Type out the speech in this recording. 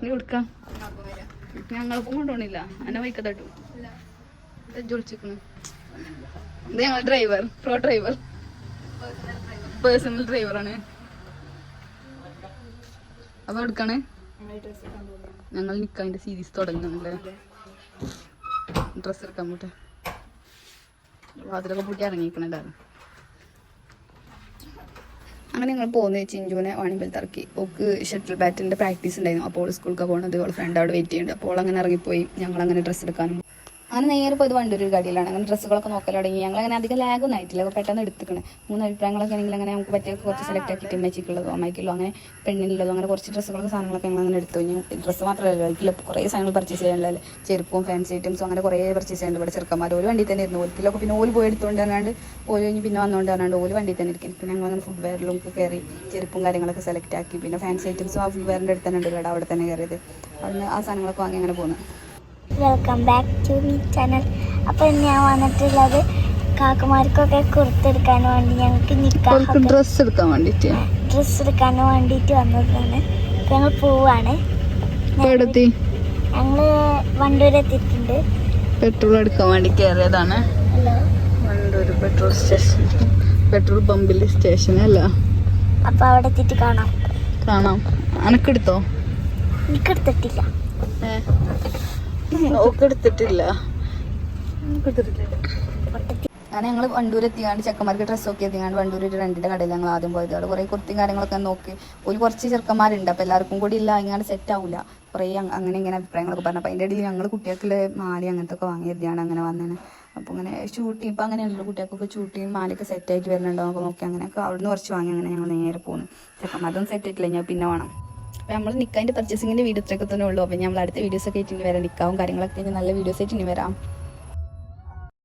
നീ കൊടുക്കാം. ഞങ്ങൾക്കും കൊണ്ടുപോണില്ല എന്നെ വൈക്ക തട്ടു ജൊളിച്ചിക്കണ് ഇത് ഞങ്ങൾ ഡ്രൈവർ പ്രോ ഡ്രൈവർ പേഴ്സണൽ ഡ്രൈവറാണ് അപ്പൊ എടുക്കണേ. ഞങ്ങൾ നിക്കാന്റെ സീരീസ് തുടങ്ങുന്നുണ്ടല്ലേ ഡ്രസ്സ് എടുക്കാൻ പോട്ടെ. വാതിലൊക്കെ പൂട്ടി ഇറങ്ങിക്കണുണ്ടായിരുന്നു അങ്ങനെ ഞങ്ങൾ പോകുന്നത് ചിഞ്ചുവിനെ വാണിമ്പൽ തിറക്കി ഓക്ക് ഷട്ടിൽ ബാറ്റിന്റെ പ്രാക്ടീസ് ഉണ്ടായിരുന്നു. അപ്പോൾ സ്കൂളിൽ പോകുന്നത് അവൾ ഫ്രണ്ട് അവിടെ വെയിറ്റ് ചെയ്യുന്നുണ്ട് അപ്പോൾ അങ്ങനെ ഇറങ്ങിപ്പോയി. ഞങ്ങൾ അങ്ങനെ ഡ്രസ്സ് എടുക്കാനും അങ്ങനെ നേരെ പോയത് വണ്ടൂർ ഒരു കടയിലാണ്. അങ്ങനെ ഡ്രസ്സുകളൊക്കെ നോക്കൽ തുടങ്ങി. ഞങ്ങൾ അങ്ങനെ അധികം ലാഗ് ഒന്നും ആയിട്ടില്ല. അപ്പോൾ പെട്ടെന്ന് എടുത്തിക്കണേ. മൂന്ന് അഭിപ്രായങ്ങളൊക്കെ ആണെങ്കിൽ അങ്ങനെ നമുക്ക് പറ്റിയ കുറച്ച് സെലക്ട് ആക്കിയിട്ട് അമ്മയ്ക്കുള്ളതോ അമ്മയ്ക്കുള്ളതോ അങ്ങനെ പെണ്ണിനുള്ളതോ അങ്ങനെ കുറച്ച് ഡ്രസ്സുകളൊക്കെ സാധനങ്ങളൊക്കെ ഞങ്ങൾ അങ്ങനെ എടുത്തു. കഴിഞ്ഞു ഡ്രസ്സ് മാത്രമല്ല വീട്ടിൽ കുറേ സാധനങ്ങൾ പർച്ചേസ് ചെയ്യാനുള്ള ചെരുപ്പും ഫാൻസി ഐറ്റംസും അങ്ങനെ കുറേ പർച്ചേസ് ചെയ്യാനുണ്ട്. ഇവിടെ ചെറുക്കന്മാർ ഒരു വണ്ടി തന്നെ ഇരുന്നു. ഓലിലൊക്കെ പിന്നെ ഓൽ പോയി എടുത്തുകൊണ്ട് വരാണ്ട് ഓൽ കഴിഞ്ഞ് പിന്നെ വന്നുകൊണ്ട് വരാണ്ട് ഓൽ വണ്ടി തന്നെ ഇരിക്കും പിന്നെ ഞങ്ങൾ അങ്ങനെ ഫുഡ് വെയറിലും കയറി ചെരുപ്പും കാര്യങ്ങളൊക്കെ സെലക്ട് ആക്കി. പിന്നെ ഫാൻസി ഐറ്റംസും ആ ഫുഡ് വെയറിന്റെ അടുത്ത് തന്നെ ഉണ്ട്. ഇവിടെ അവിടെ തന്നെ കയറിയത്. അവിടുന്ന് ആ സാധനങ്ങളൊക്കെ വാങ്ങി അങ്ങനെ പോകുന്നു welcome back to me channel അപ്പോൾ ഞാൻ വന്നിട്ടുള്ളത് കാക്കമാർക്കൊക്കെ കുർത്തെടുക്കാൻ വേണ്ടി ഞങ്ങൾക്ക് നിൽക്കാൻ ഡ്രസ്സ് എടുക്കാൻ വേണ്ടിയിട്ട്. ഡ്രസ്സ് എടുക്കാൻ വേണ്ടിയിട്ട് വന്നതാണ്. ഞങ്ങൾ പോവാണ്. ഞങ്ങൾ വണ്ടൂർ എത്തിയിട്ടുണ്ട്. പെട്രോൾ എടുക്കാൻ വേണ്ടി കയറിയതാണ്. Wandoor petrol station. പെട്രോൾ പമ്പിൽ സ്റ്റേഷൻ അല്ല അപ്പോൾ അവിടെ എത്തിയിട്ട് കാണാം. കാണാം. അനക്കെടുത്തോ എനിക്കെടുത്തിട്ടില്ല നോക്കെടുത്തിട്ടില്ല. എടുത്തിട്ടില്ല അങ്ങനെ ഞങ്ങൾ വണ്ടൂർ എത്തിയാണ്ട് ചെക്കന്മാർക്ക് ഡ്രസ്സൊക്കെ എത്തിയാണ്ട് വണ്ടൂർ ഒരു രണ്ടിന്റെ കടയിൽ ഞങ്ങൾ ആദ്യം പോയത്. അവിടെ കുറേ കുർത്തിയും കാര്യങ്ങളൊക്കെ നോക്കി. ഒരു കുറച്ച് ചെറുക്കന്മാരുണ്ട്. അപ്പോൾ എല്ലാവർക്കും കൂടി ഇല്ല. ഇങ്ങനെ സെറ്റ് ആവില്ല കുറേ അങ്ങനെ ഇങ്ങനെ അഭിപ്രായങ്ങളൊക്കെ പറഞ്ഞു. അപ്പോൾ അതിന്റെ ഇടയിൽ ഞങ്ങൾ കുട്ടികൾക്കുള്ള മാലി അങ്ങനത്തെ ഒക്കെ വാങ്ങിയതാണ് അങ്ങനെ വന്നത് അപ്പോൾ അങ്ങനെ ഷൂട്ടി ഇപ്പം അങ്ങനെയുള്ള കുട്ടികൾക്കൊക്കെ ചൂട്ടിയും മാലയൊക്കെ സെറ്റായിട്ട് വരുന്നുണ്ടോ അപ്പോൾ നോക്കി അങ്ങനെയൊക്കെ അവിടുന്ന് കുറച്ച് വാങ്ങി അങ്ങനെ ഞങ്ങൾ നേരെ പോകുന്നു ചെക്കന്മാരൊന്നും സെറ്റ് ആയിട്ടില്ല. ഞാൻ പിന്നെ വേണം. അപ്പോൾ നമ്മൾ നിൽക്കാന്റെ പർച്ചേസിങ്ങിന്റെ വീഡിയോ ഇത്രയൊക്കെ തന്നെ ഉള്ളൂ. അപ്പോൾ നമ്മൾ അടുത്ത വീഡിയോസൊക്കെ ആയിട്ട് ഇനി വരാം. നിൽക്കാവും കാര്യങ്ങളൊക്കെ ഇനി നല്ല വീഡിയോസ് ആയിട്ട് ഇനി വരാം.